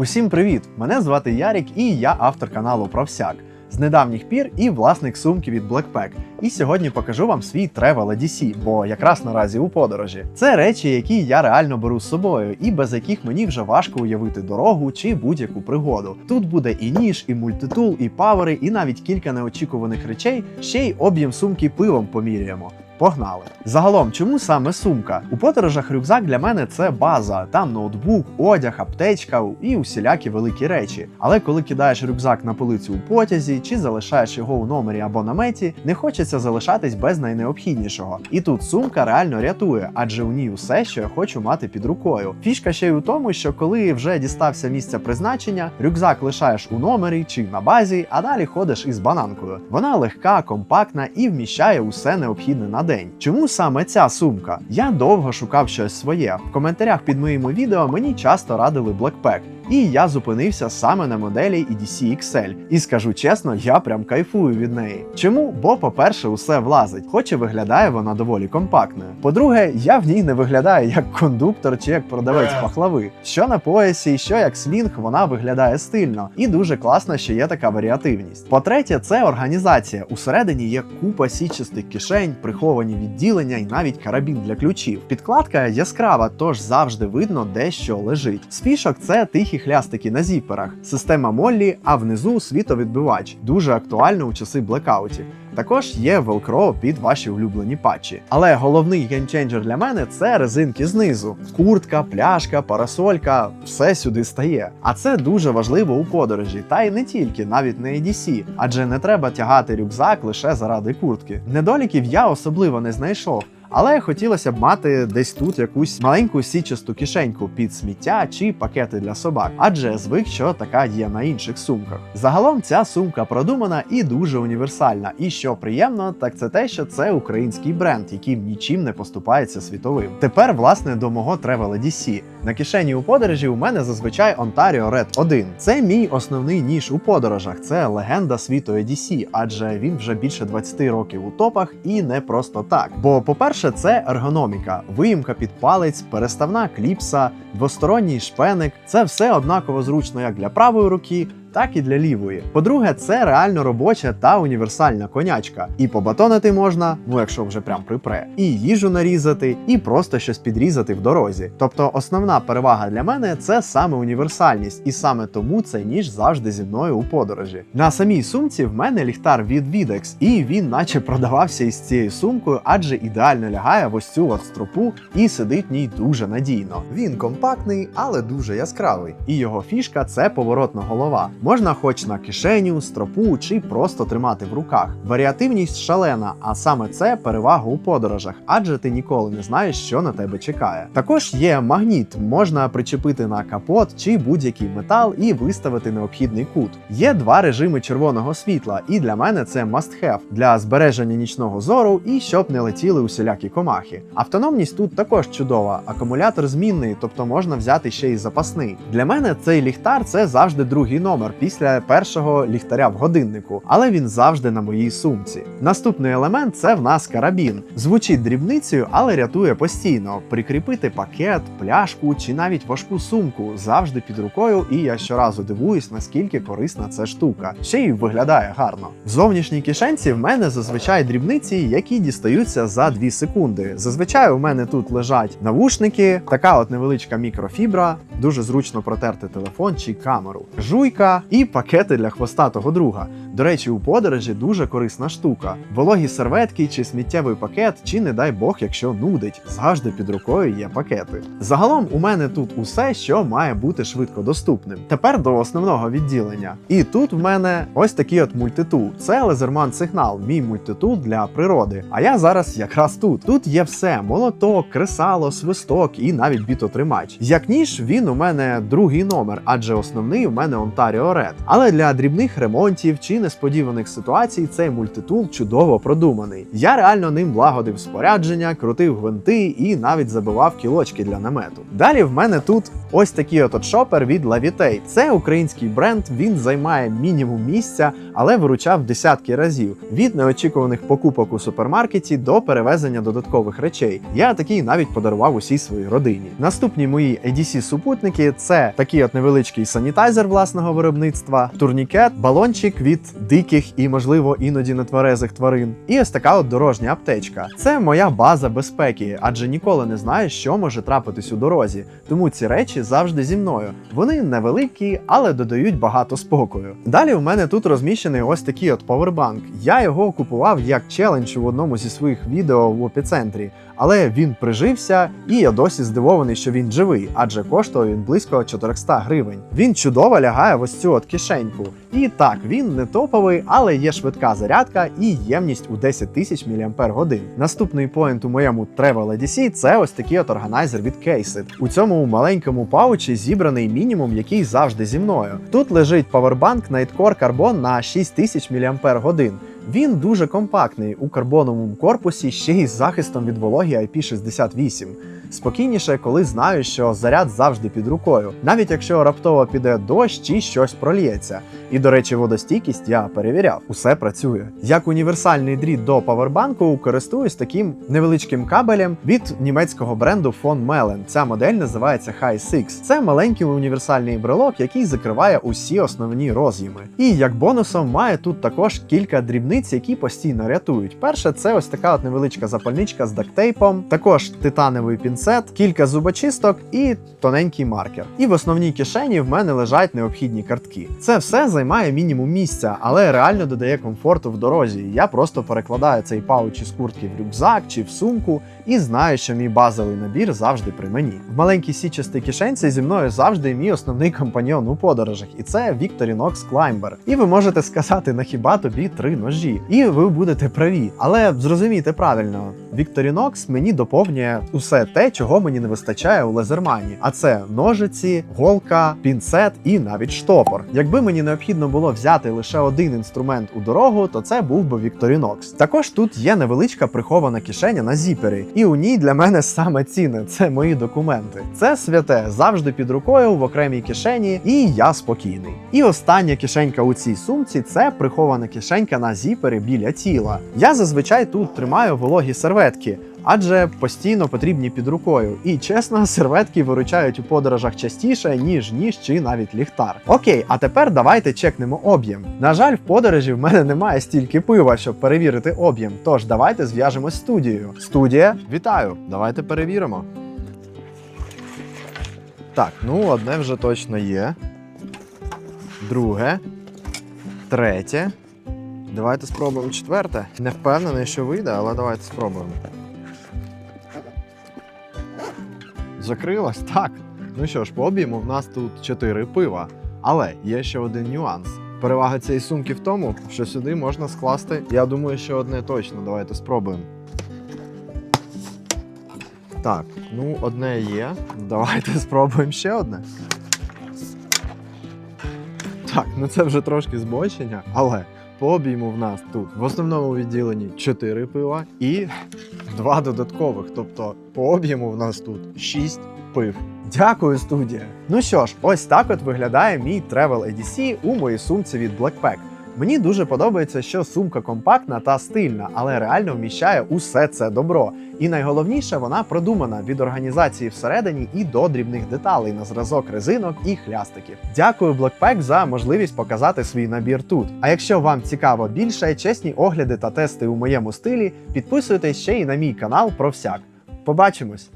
Усім привіт! Мене звати Ярік і я автор каналу про всяк. З недавніх пір і власник сумки від Blackpack. І сьогодні покажу вам свій Travel EDC, бо якраз наразі у подорожі. Це речі, які я реально беру з собою, і без яких мені вже важко уявити дорогу чи будь-яку пригоду. Тут буде і ніж, і мультитул, і павери, і навіть кілька неочікуваних речей, ще й об'єм сумки пивом поміряємо. Погнали! Загалом, чому саме сумка? У подорожах рюкзак для мене це база. Там ноутбук, одяг, аптечка і усілякі великі речі. Але коли кидаєш рюкзак на полицю у потязі чи залишаєш його у номері або наметі, не хочеться залишатись без найнеобхіднішого. І тут сумка реально рятує, адже у ній усе, що я хочу мати під рукою. Фішка ще й у тому, що коли вже дістався місця призначення, рюкзак лишаєш у номері чи на базі, а далі ходиш із бананкою. Вона легка, компактна і вміщає усе необхідне на день. Чому саме ця сумка? Я довго шукав щось своє. В коментарях під моїми відео мені часто радили Blackpack. І я зупинився саме на моделі EDC XL. І скажу чесно, я прям кайфую від неї. Чому? Бо, по-перше, усе влазить, хоч і виглядає вона доволі компактною. По-друге, я в ній не виглядаю як кондуктор чи як продавець пахлави. Що на поясі, що як слінг, вона виглядає стильно. І дуже класно, що є така варіативність. По-третє, це організація. Усередині є купа січастих кишень, приховані відділення і навіть карабін для ключів. Підкладка яскрава, тож завжди видно, де що лежить. З фішок це тихі хлястики на зіперах, система Моллі, а внизу світовідбивач. Дуже актуально у часи блекаутів. Також є велкро під ваші улюблені патчі. Але головний геймченджер для мене це резинки знизу. Куртка, пляшка, парасолька, все сюди стає. А це дуже важливо у подорожі, та й не тільки, навіть на EDC, адже не треба тягати рюкзак лише заради куртки. Недоліків я особливо не знайшов. Але хотілося б мати десь тут якусь маленьку січасту кишеньку під сміття чи пакети для собак, адже звик, що така є на інших сумках. Загалом ця сумка продумана і дуже універсальна. І що приємно, так це те, що це український бренд, який нічим не поступається світовим. Тепер, власне, до мого Travel EDC. На кишені у подорожі у мене зазвичай Ontario Red 1. Це мій основний ніж у подорожах. Це легенда світу EDC, адже він вже більше 20 років у топах і не просто так. Бо, по-перше, Перше, це ергономіка, виїмка під палець, переставна кліпса, двосторонній шпеник. Це все однаково зручно як для правої руки, так і для лівої. По-друге, це реально робоча та універсальна конячка. І побатонити можна, ну якщо вже прям припре, і їжу нарізати, і просто щось підрізати в дорозі. Тобто основна перевага для мене це саме універсальність, і саме тому цей ніж завжди зі мною у подорожі. На самій сумці в мене ліхтар від Videx, і він наче продавався із цією сумкою, адже ідеально лягає в ось цю от стропу і сидить в ній дуже надійно. Він компактний, але дуже яскравий. І його фішка це поворотна голова. Можна хоч на кишеню, стропу чи просто тримати в руках. Варіативність шалена, а саме це перевага у подорожах, адже ти ніколи не знаєш, що на тебе чекає. Також є магніт, можна причепити на капот чи будь-який метал і виставити необхідний кут. Є два режими червоного світла, і для мене це must have для збереження нічного зору і щоб не летіли усілякі комахи. Автономність тут також чудова, акумулятор змінний, тобто можна взяти ще й запасний. Для мене цей ліхтар це завжди другий номер після першого ліхтаря в годиннику, але він завжди на моїй сумці. Наступний елемент це в нас карабін. Звучить дрібницею, але рятує постійно. Прикріпити пакет, пляшку чи навіть важку сумку завжди під рукою, і я щоразу дивуюсь, наскільки корисна ця штука. Ще й виглядає гарно. В зовнішній кишенці в мене зазвичай дрібниці, які дістаються за 2 секунди. Зазвичай у мене тут лежать навушники, така от невеличка мікрофібра, дуже зручно протерти телефон чи камеру, жуйка і пакети для хвостатого друга. До речі, у подорожі дуже корисна штука. Вологі серветки чи сміттєвий пакет, чи не дай Бог, якщо нудить, завжди під рукою є пакети. Загалом у мене тут усе, що має бути швидко доступним. Тепер до основного відділення. І тут в мене ось такий от мультитул. Це лазерман сигнал, мій мультитул для природи. А я зараз якраз тут. Тут є все: молоток, кресало, свисток і навіть бітотримач. Як ніж, він у мене другий номер, адже основний у мене Ontario Neored. Але для дрібних ремонтів чи несподіваних ситуацій цей мультитул чудово продуманий. Я реально ним лагодив спорядження, крутив гвинти і навіть забивав кілочки для намету. Далі в мене тут ось такий от шопер від Levitay. Це український бренд. Він займає мінімум місця, але виручав десятки разів від неочікуваних покупок у супермаркеті до перевезення додаткових речей. Я такий навіть подарував усій своїй родині. Наступні мої ADC супутники це такий от невеличкий санітайзер власного виробництва, турнікет, балончик від диких і, можливо, іноді нетверезих тварин. І ось така от дорожня аптечка. Це моя база безпеки, адже ніколи не знаю, що може трапитись у дорозі. Тому ці речі завжди зі мною. Вони невеликі, але додають багато спокою. Далі в мене тут розміщений ось такий от повербанк. Я його купував як челендж у одному зі своїх відео в епіцентрі, але він прижився, і я досі здивований, що він живий, адже коштує він близько 400 гривень. Він чудово лягає в ось цю от кишеньку. І так, він не топовий, але є швидка зарядка і ємність у 10 тисяч мАч. Наступний поінт у моєму Travel EDC – це ось такий от органайзер від Caseit. У цьому маленькому паучі зібраний мінімум, який завжди зі мною. Тут лежить павербанк Nightcore Carbon на 6000 мАч. Він дуже компактний у карбоновому корпусі ще й з захистом від вологі IP68. Спокійніше, коли знаю, що заряд завжди під рукою, навіть якщо раптово піде дощ чи щось проліється. І, до речі, водостійкість я перевіряв, усе працює. Як універсальний дріт до павербанку користуюсь таким невеличким кабелем від німецького бренду Von Melen. Ця модель називається High 6. Це маленький універсальний брелок, який закриває усі основні роз'єми. І як бонусом має тут також кілька дрібниць, які постійно рятують. Перше, це ось така от невеличка запальничка з дактейпом, також титановий пінцет, кілька зубочисток і тоненький маркер. І в основній кишені в мене лежать необхідні картки. Це все займає мінімум місця, але реально додає комфорту в дорозі. Я просто перекладаю цей пауч із куртки в рюкзак чи в сумку і знаю, що мій базовий набір завжди при мені. В маленькій січастій кишенці зі мною завжди мій основний компаньон у подорожах, і це Victorinox Climber. І ви можете сказати, на хіба тобі три ножі? І ви будете праві. Але зрозумійте правильно, Victorinox мені доповнює усе те, чого мені не вистачає у лазермані. А це ножиці, голка, пінцет і навіть штопор. Якби мені необхідно було взяти лише один інструмент у дорогу, то це був би Victorinox. Також тут є невеличка прихована кишеня на зіпері, і у ній для мене саме цінне це мої документи. Це святе завжди під рукою в окремій кишені, і я спокійний. І остання кишенька у цій сумці це прихована кишенька на зіпері біля тіла. Я зазвичай тут тримаю вологі серветки. Адже постійно потрібні під рукою. І чесно, серветки виручають у подорожах частіше, ніж ніж чи навіть ліхтар. Окей, а тепер давайте чекнемо об'єм. На жаль, в подорожі в мене немає стільки пива, щоб перевірити об'єм. Тож давайте зв'яжемось з студією. Студія, вітаю! Давайте перевіримо. Так, ну одне вже точно є. Друге. Третє. Давайте спробуємо четверте. Не впевнений, що вийде, але давайте спробуємо. Закрилось? Так. Ну що ж, по об'єму в нас тут 4 пива. Але є ще один нюанс. Перевага цієї сумки в тому, що сюди можна скласти, я думаю, що одне точно. Давайте спробуємо. Так, ну одне є. Давайте спробуємо ще одне. Так, ну це вже трошки збочення, але по обійму в нас тут в основному відділенні 4 пива і два додаткових. Тобто по об'єму в нас тут 6 пив. Дякую, студія. Ну що ж, ось так от виглядає мій Travel ADC у моїй сумці від Blackpack. Мені дуже подобається, що сумка компактна та стильна, але реально вміщає усе це добро. І найголовніше, вона продумана від організації всередині і до дрібних деталей на зразок резинок і хлястиків. Дякую Blackpack за можливість показати свій набір тут. А якщо вам цікаво більше, чесні огляди та тести у моєму стилі, підписуйтесь ще й на мій канал про всяк. Побачимось!